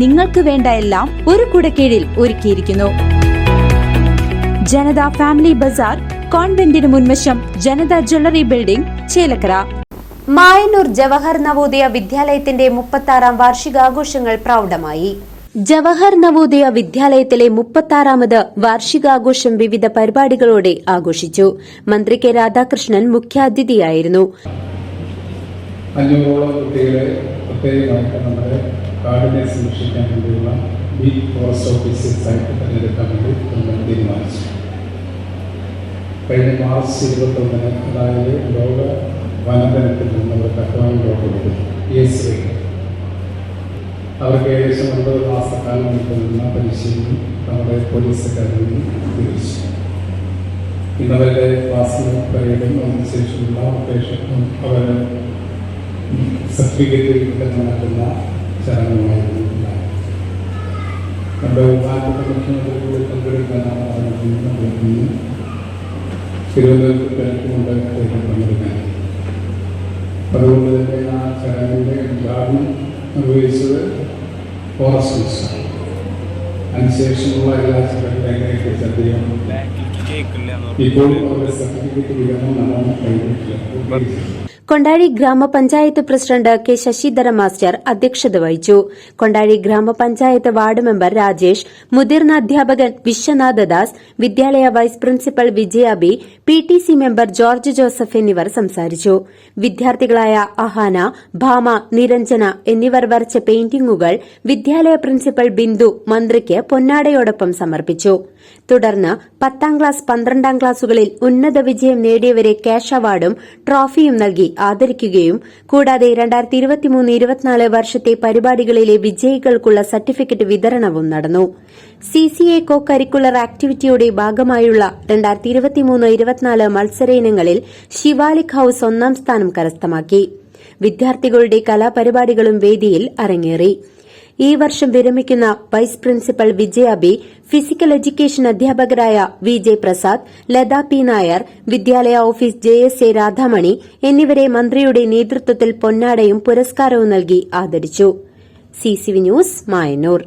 നിങ്ങൾക്ക് വേണ്ട എല്ലാം ഒരു കുടക്കീഴിൽ ഒരുക്കിയിരിക്കുന്നു. ജനത ഫാമിലി ബസാർ കോൺവെന്റിന് മുൻവശം ജനത ജ്വല്ലറി ബിൽഡിംഗ് ചേലക്കര. മായന്നൂർ ജവഹർ നവോദയ വിദ്യാലയത്തിന്റെ മുപ്പത്താറാം വാർഷികാഘോഷങ്ങൾ പ്രൗഢമായി. ജവഹർ നവോദയ വിദ്യാലയത്തിലെ മുപ്പത്താറാമത് വാർഷികാഘോഷം വിവിധ പരിപാടികളോടെ ആഘോഷിച്ചു. മന്ത്രി കെ രാധാകൃഷ്ണൻ മുഖ്യാതിഥിയായിരുന്നു. അഞ്ഞൂറോളം കുട്ടികളെ പ്രത്യേകമായിട്ട് നമ്മുടെ കാടിനെ സംരക്ഷിക്കാൻ വേണ്ടിയുള്ള ബീറ്റ് ഫോറസ്റ്റ് ഓഫീസേഴ്സായിട്ട് തിരഞ്ഞെടുക്കാൻ വേണ്ടി നമ്മൾ തീരുമാനിച്ചു. കഴിഞ്ഞ മാർച്ച് ഇരുപത്തൊന്നിന് അതായത് ലോക വനദിനത്തിൽ നിന്ന് അവർ അപ്പോയിൻമെന്റ് കൊടുത്തു എസ് സി അവർക്ക് ഏകദേശം ഒൻപത് മാസക്കാലം കൊണ്ടുവരുന്ന പരിശീലനം നമ്മുടെ പോലീസ് അക്കാദമിയിൽ തിരിച്ചു ഇന്നവരുടെ ക്ലാസ്സിലും പരേഡും അതിനുശേഷമുള്ള ഉദ്ദേശം അവരെ സർട്ടിഫിക്കറ്റ് കിട്ടാൻ നടക്കുന്ന ചടങ്ങുമായിരുന്നു. നമ്മുടെ ബഹുമാനപ്പെട്ട മുഖ്യമന്ത്രി കൂടി പങ്കെടുക്കാനാണ് അറിയിക്കുന്നത് തിരുവനന്തപുരത്ത് അദ്ദേഹം പങ്കെടുക്കാൻ അതുകൊണ്ട് തന്നെ ആ ചടങ്ങിന്റെ ഉദ്ഘാടനം നിർവഹിച്ചത് ഫോറസ്റ്റ് മിനിസ്റ്റർ അതിനുശേഷമുള്ള എല്ലാ ചടങ്ങുകളെക്കുറിച്ച് അദ്ദേഹം കൊണ്ടാഴി ഗ്രാമപഞ്ചായത്ത് പ്രസിഡന്റ് കെ ശശിധര മാസ്റ്റർ അധ്യക്ഷത വഹിച്ചു. കൊണ്ടാഴി ഗ്രാമപഞ്ചായത്ത് വാർഡ് മെമ്പർ രാജേഷ് മുതിർന്ന അധ്യാപകൻ വിശ്വനാഥ ദാസ് വിദ്യാലയ vice principal Vijaya B P T C member George Joseph എന്നിവർ സംസാരിച്ചു. വിദ്യാർത്ഥികളായ അഹാന ഭാമ നിരഞ്ജന എന്നിവർ വരച്ച പെയിന്റിംഗുകൾ വിദ്യാലയ പ്രിൻസിപ്പൽ ബിന്ദു മന്ത്രിക്ക് പൊന്നാടയോടൊപ്പം സമർപ്പിച്ചു. തുടർന്ന് പത്താം ക്ലാസ് പന്ത്രണ്ടാം ക്ലാസുകളിൽ ഉന്നത വിജയം നേടിയവരെ ക്യാഷ് അവാർഡും ട്രോഫിയും നൽകി ആദരിക്കുകയും കൂടാതെ രണ്ടായിരത്തി ഇരുപത്തിമൂന്ന് ഇരുപത്തിനാല് വർഷത്തെ പരിപാടികളിലെ വിജയികൾക്കുള്ള സർട്ടിഫിക്കറ്റ് വിതരണവും നടന്നു. C C A co curricular ആക്ടിവിറ്റിയുടെ ഭാഗമായുള്ള രണ്ടായിരത്തി ഇരുപത്തിമൂന്ന് ഇരുപത്തിനാല് മത്സര ഇനങ്ങളിൽ ശിവാലിക് ഹൌസ് ഒന്നാം സ്ഥാനം കരസ്ഥമാക്കി. വിദ്യാർത്ഥികളുടെ കലാപരിപാടികളും വേദിയിൽ അരങ്ങേറി. ഈ വർഷം വിരമിക്കുന്ന vice principal Vijaya B physical education അധ്യാപകരായ V J Prasad Latha P Nair വിദ്യാലയ office J S A Radhamani എന്നിവരെ മന്ത്രിയുടെ നേതൃത്വത്തിൽ പൊന്നാടയും പുരസ്കാരവും നൽകി ആദരിച്ചു. CCV news Mayannur.